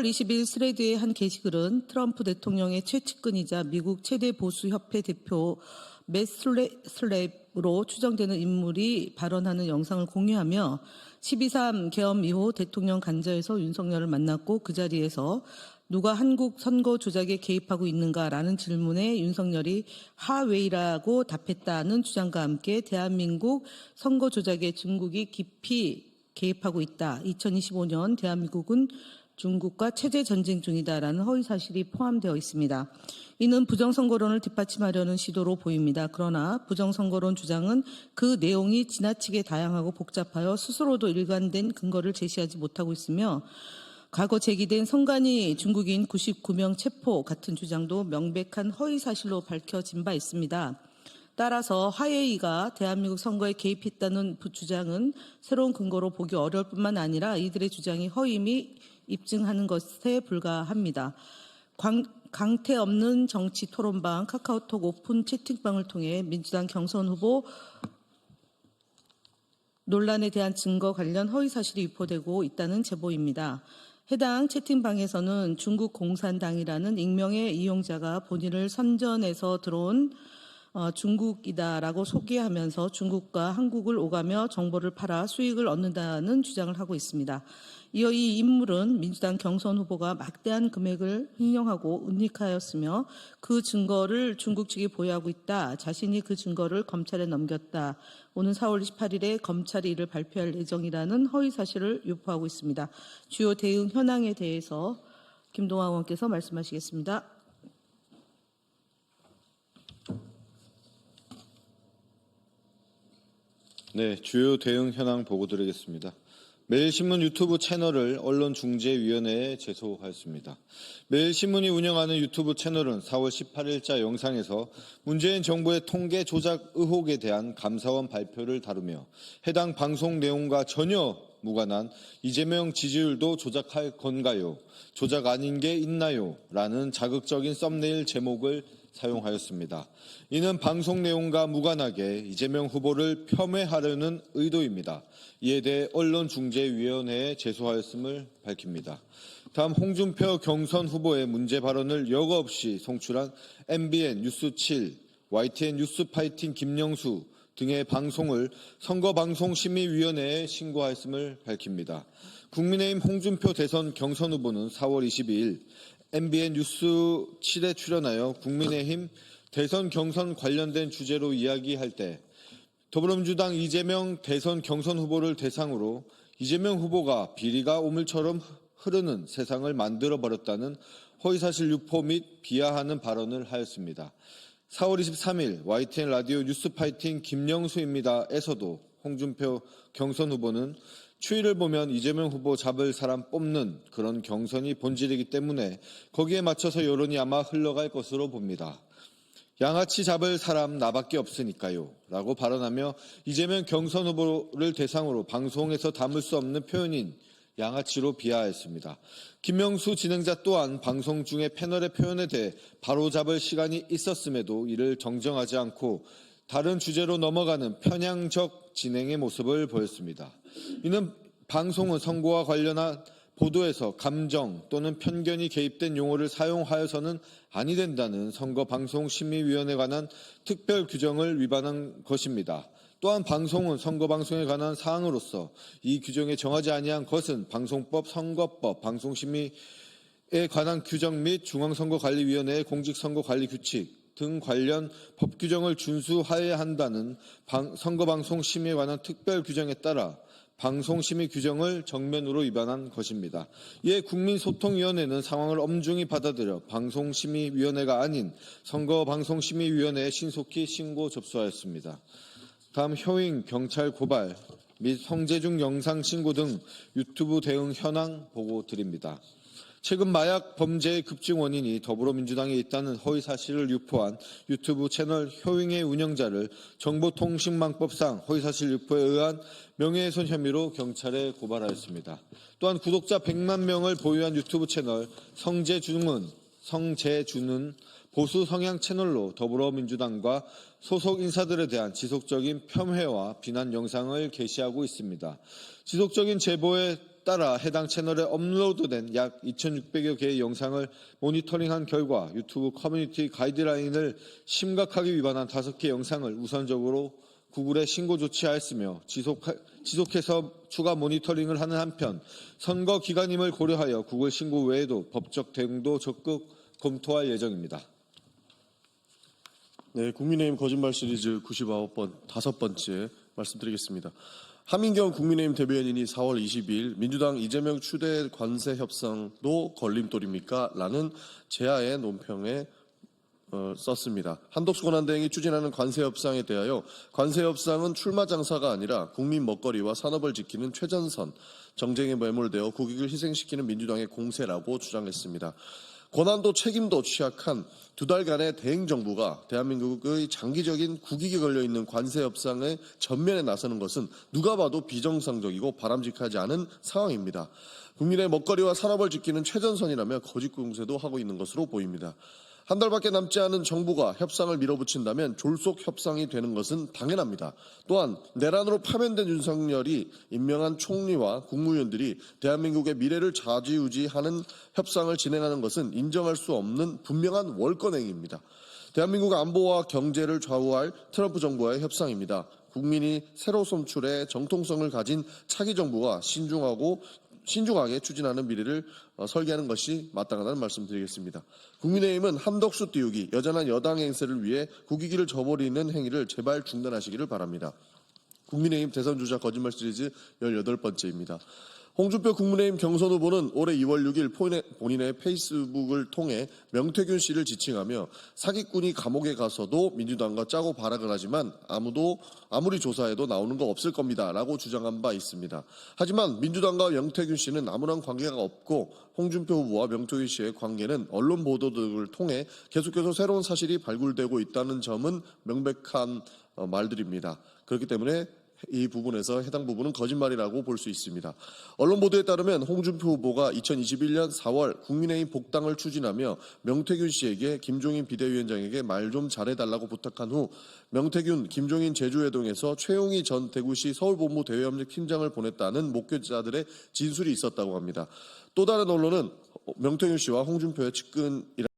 4월 20일 스레드의 한 게시글은 트럼프 대통령의 최측근이자 미국 최대 보수협회 대표 맷 슬레- 슬랩으로 추정되는 인물이 발언하는 영상을 공유하며 12.3 계엄 이후 대통령 간저에서 윤석열을 만났고 그 자리에서 누가 한국 선거 조작에 개입하고 있는가라는 질문에 윤석열이 하웨이라고 답했다는 주장과 함께 대한민국 선거 조작에 중국이 깊이 개입하고 있다. 2025년 대한민국은 중국과 체제 전쟁 중이다라는 허위 사실이 포함되어 있습니다. 이는 부정선거론을 뒷받침하려는 시도로 보입니다. 그러나 부정선거론 주장은 그 내용이 지나치게 다양하고 복잡하여 스스로도 일관된 근거를 제시하지 못하고 있으며 과거 제기된 선관위 중국인 99명 체포 같은 주장도 명백한 허위 사실로 밝혀진 바 있습니다. 따라서 화웨이가 대한민국 선거에 개입했다는 부- 주장은 새로운 근거로 보기 어려울 뿐만 아니라 이들의 주장이 허임이 입증하는 것에 불과합니다. 광- 강태 없는 정치 토론방 카카오톡 오픈 채팅방을 통해 민주당 경선 후보 논란에 대한 증거 관련 허위 사실이 유포되고 있다는 제보입니다. 해당 채팅방에서는 중국 공산당이라는 익명의 이용자가 본인을 선전해서 들어온 어, 중국이다라고 소개하면서 중국과 한국을 오가며 정보를 팔아 수익을 얻는다는 주장을 하고 있습니다. 이어 이 인물은 민주당 경선 후보가 막대한 금액을 횡령하고 은닉하였으며 그 증거를 중국 측이 보유하고 있다. 자신이 그 증거를 검찰에 넘겼다. 오는 4월 28일에 검찰이 이를 발표할 예정이라는 허위 사실을 유포하고 있습니다. 주요 대응 현황에 대해서 김동완 의원께서 말씀하시겠습니다. 네, 주요 대응 현황 보고 드리겠습니다. 매일신문 유튜브 채널을 언론중재위원회에 제소하였습니다. 매일신문이 운영하는 유튜브 채널은 4월 18일자 영상에서 문재인 정부의 통계 조작 의혹에 대한 감사원 발표를 다루며 해당 방송 내용과 전혀 무관한 이재명 지지율도 조작할 건가요? 조작 아닌 게 있나요? 라는 자극적인 썸네일 제목을 사용하였습니다. 이는 방송 내용과 무관하게 이재명 후보를 폄훼하려는 의도입니다. 이에 대해 언론중재위원회에 제소하였음을 밝힙니다. 다음 홍준표 경선 후보의 문제 발언을 여과 없이 송출한 MBN 뉴스 7, YTN 뉴스 파이팅 김영수 등의 방송을 선거방송심의위원회에 신고하였음을 밝힙니다. 국민의힘 홍준표 대선 경선 후보는 4월 22일 MBN 뉴스 7에 출연하여 국민의힘 대선 경선 관련된 주제로 이야기할 때 더불어민주당 이재명 대선 경선 후보를 대상으로 이재명 후보가 비리가 오물처럼 흐르는 세상을 만들어 버렸다는 허위사실 유포 및 비하하는 발언을 하였습니다. 4월 23일 YTN 라디오 뉴스파이팅 김영수입니다에서도 홍준표 경선 후보는 추이를 보면 이재명 후보 잡을 사람 뽑는 그런 경선이 본질이기 때문에 거기에 맞춰서 여론이 아마 흘러갈 것으로 봅니다. 양아치 잡을 사람 나밖에 없으니까요. 라고 발언하며 이재명 경선 후보를 대상으로 방송에서 담을 수 없는 표현인 양아치로 비하했습니다. 김명수 진행자 또한 방송 중에 패널의 표현에 대해 바로잡을 시간이 있었음에도 이를 정정하지 않고 다른 주제로 넘어가는 편향 적 진행의 모습을 보였습니다. 이는 방송은 선거와 관련한 보도에서 감정 또는 편견이 개입된 용어를 사용하여서는 아니 된다는 선거 방송 심의위원회에 관한 특별 규정을 위반한 것입니다. 또한 방송은 선거 방송에 관한 사항으로서 이 규정에 정하지 아니한 것은 방송법, 선거법, 방송심의에 관한 규정 및 중앙선거관리위원회의 공직선거관리 규칙 등 관련 법 규정을 준수하여야 한다는 방- 선거방송 심의에 관한 특별 규정에 따라 방송심의 규정을 정면으로 위반한 것입니다. 이에 국민소통위원회는 상황을 엄중히 받아들여 방송심의위원회가 아닌 선거방송심의위원회에 신속히 신고 접수하였습니다. 다음 효잉 경찰 고발 및 성재중 영상 신고 등 유튜브 대응 현황 보고 드립니다. 최근 마약 범죄의 급증 원인이 더불어민주당에 있다는 허위 사실을 유포한 유튜브 채널 효잉의 운영자를 정보통신망법상 허위 사실 유포에 의한 명예훼손 혐의로 경찰에 고발하였습니다. 또한 구독자 100만 명을 보유한 유튜브 채널 성재중은 성재주는 보수 성향 채널로 더불어민주당과 소속 인사들에 대한 지속적인 폄훼와 비난 영상을 게시하고 있습니다. 지속적인 제보에 따라 해당 채널에 업로드된 약 2,600여 개의 영상을 모니터링한 결과 유튜브 커뮤니티 가이드라인을 심각하게 위반한 5개 영상을 우선적으로 구글에 신고 조치하였으며 지속, 지속해서 추가 모니터링을 하는 한편 선거 기간임을 고려하여 구글 신고 외에도 법적 대응도 적극 검토할 예정입니다. 네, 국민의힘 거짓말 시리즈 99번 다섯 번째 말씀드리겠습니다. 하민경 국민의힘 대변인이 4월 22일 민주당 이재명 추대 관세 협상도 걸림돌입니까? 라는 제아의 논평에 어, 썼습니다. 한덕수 권한대행이 추진하는 관세 협상에 대하여 관세 협상은 출마 장사가 아니라 국민 먹거리와 산업을 지키는 최전선, 정쟁에 매몰되어 국익을 희생시키는 민주당의 공세라고 주장했습니다. 권한도 책임도 취약한 두 달간의 대행 정부가 대한민국의 장기적인 국익이 걸려 있는 관세 협상의 전면에 나서는 것은 누가 봐도 비정상적이고 바람직하지 않은 상황입니다. 국민의 먹거리와 산업을 지키는 최전선이라며 거짓 공세도 하고 있는 것으로 보입니다. 한 달밖에 남지 않은 정부가 협상을 밀어붙인다면 졸속 협상이 되는 것은 당연합니다. 또한 내란으로 파면된 윤석열이 임명한 총리와 국무위원들이 대한민국의 미래를 좌지우지하는 협상을 진행하는 것은 인정할 수 없는 분명한 월권행위입니다. 대한민국 안보와 경제를 좌우할 트럼프 정부와의 협상입니다. 국민이 새로 선출해 정통성을 가진 차기 정부가 신중하고 신중하게 추진하는 미래를 어, 설계하는 것이 마땅하다는 말씀드리겠습니다. 국민의힘은 한덕수 띄우기, 여전한 여당 행세를 위해 국익을 저버리는 행위를 제발 중단하시기를 바랍니다. 국민의힘 대선 주자 거짓말 시리즈 18번째입니다. 홍준표 국민의힘 경선 후보는 올해 2월 6일 본인의- 페이스북을 통해 명태균 씨를 지칭하며 사기꾼이 감옥에 가서도 민주당과 짜고 발악을 하지만 아무도 아무리 조사해도 나오는 거 없을 겁니다라고 주장한 바 있습니다. 하지만 민주당과 명태균 씨는 아무런 관계가 없고 홍준표 후보와 명태균 씨의 관계는 언론 보도 등을 통해 계속해서 새로운 사실이 발굴되고 있다는 점은 명백한 어, 말들입니다. 그렇기 때문에 이 부분에서 해당 부분은 거짓말이라고 볼 수 있습니다. 언론 보도에 따르면 홍준표 후보가 2021년 4월 국민의힘 복당을 추진하며 명태균 씨에게 김종인 비대위원장에게 말 좀 잘해달라고 부탁한 후 명태균, 김종인 제주회동에서 최용희 전 대구시 서울본부 대외협력팀장을 보냈다는 목격자들의 진술이 있었다고 합니다. 또 다른 언론은 명태균 씨와 홍준표의 측근이라